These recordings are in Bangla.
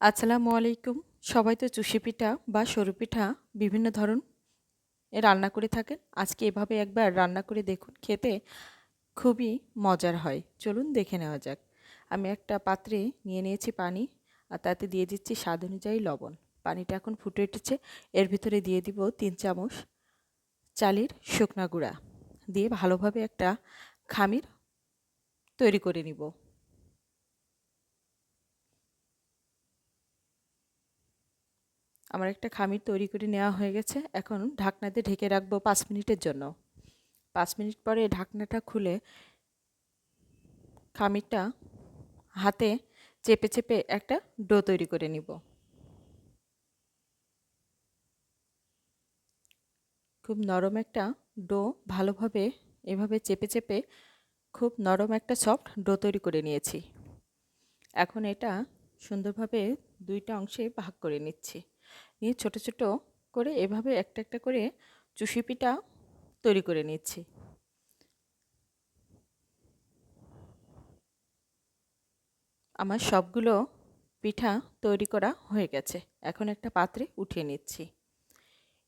আসসালামু আলাইকুম। সবাই তো চুষি পিঠা বা সরু পিঠা বিভিন্ন ধরন রান্না করে থাকেন। আজকে এভাবে একবার রান্না করে দেখুন, খেতে খুবই মজার হয়। চলুন দেখে নেওয়া যাক। আমি একটা পাত্রে নিয়ে নিয়েছি পানি আর তাতে দিয়ে দিচ্ছি স্বাদ অনুযায়ী লবণ। পানিটা এখন ফুটে উঠেছে। এর ভিতরে দিয়ে দিব তিন চামচ চালের শুকনা গুঁড়া। দিয়ে ভালোভাবে একটা খামির তৈরি করে নিব। আমার একটা খামির তৈরি করে নেওয়া হয়ে গেছে। এখন ঢাকনাতে ঢেকে রাখব পাঁচ মিনিটের জন্য। পাঁচ মিনিট পরে ঢাকনাটা খুলে খামিরটা হাতে চেপে চেপে একটা ডো তৈরি করে নিব। খুব নরম একটা ডো ভালোভাবে এভাবে চেপে চেপে খুব নরম একটা সফট ডো তৈরি করে নিয়েছি। এখন এটা সুন্দরভাবে দুইটা অংশে ভাগ করে নিচ্ছি। নিয়ে ছোট ছোট করে এভাবে একটা একটা করে চুষি পিঠা তৈরি করে নিচ্ছি। আমার সবগুলো পিঠা তৈরি করা হয়ে গেছে। এখন একটা পাত্রে উঠিয়ে নিচ্ছি।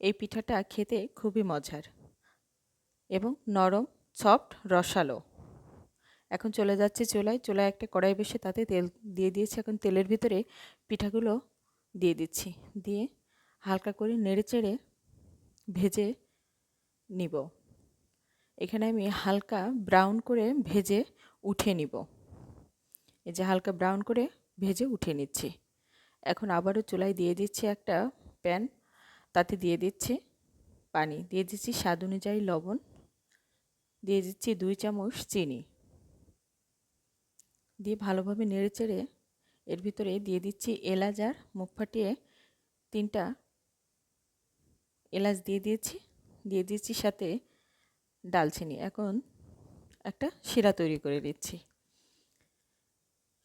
এই পিঠাটা খেতে খুবই মজার এবং নরম, সফট, রসালো। এখন চলে যাচ্ছে চুলায়। চুলায় একটা কড়াই বসে তাতে তেল দিয়ে দিয়েছি। এখন তেলের ভিতরে পিঠাগুলো দিয়ে দিচ্ছি। দিয়ে হালকা করে নেড়ে চেড়ে ভেজে নিব। এখানে আমি হালকা ব্রাউন করে ভেজে উঠে নিব। এই যে হালকা ব্রাউন করে ভেজে উঠে নিচ্ছি। এখন আবারও চুলায় দিয়ে দিচ্ছি একটা প্যান। তাতে দিয়ে দিচ্ছি পানি। দিয়ে দিচ্ছি স্বাদ অনুযায়ী লবণ। দিয়ে দিচ্ছি দুই চামচ চিনি। দিয়ে ভালোভাবে নেড়ে চেড়ে এর ভিতরে দিয়ে দিচ্ছি এলাচ আর মুখ ফাটিয়ে তিনটা এলাচ দিয়ে দিয়েছি। দিয়ে দিয়েছি সাথে ডালচিনি। এখন একটা শিরা তৈরি করে দিচ্ছি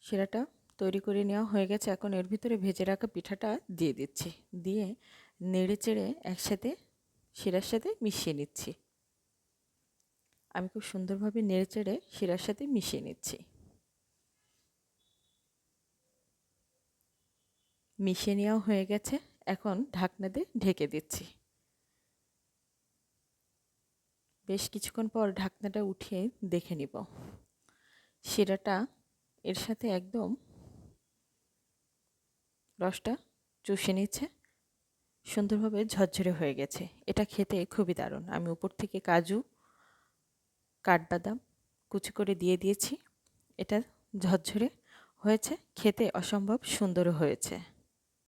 শিরাটা তৈরি করে নেওয়া হয়ে গেছে। এখন এর ভিতরে ভেজে রাখা পিঠাটা দিয়ে দিচ্ছি। দিয়ে নেড়ে চেড়ে একসাথে শিরার সাথে মিশিয়ে নিচ্ছি। আমি খুব সুন্দরভাবে নেড়ে চেড়ে শিরার সাথে মিশিয়ে নিচ্ছি। মিশিয়ে নেওয়া হয়ে গেছে। এখন ঢাকনা দিয়ে ঢেকে দিচ্ছি। বেশ কিছুক্ষণ পর ঢাকনাটা উঠিয়ে দেখে নিব। শিরাটা এর সাথে একদম রসটা চুষে নিচ্ছে। সুন্দরভাবে ঝরঝরে হয়ে গেছে। এটা খেতে খুবই দারুণ। আমি উপর থেকে কাজু, কাঠবাদাম কুচি করে দিয়ে দিয়েছি। এটা ঝরঝরে হয়েছে। খেতে অসম্ভব সুন্দর হয়েছে।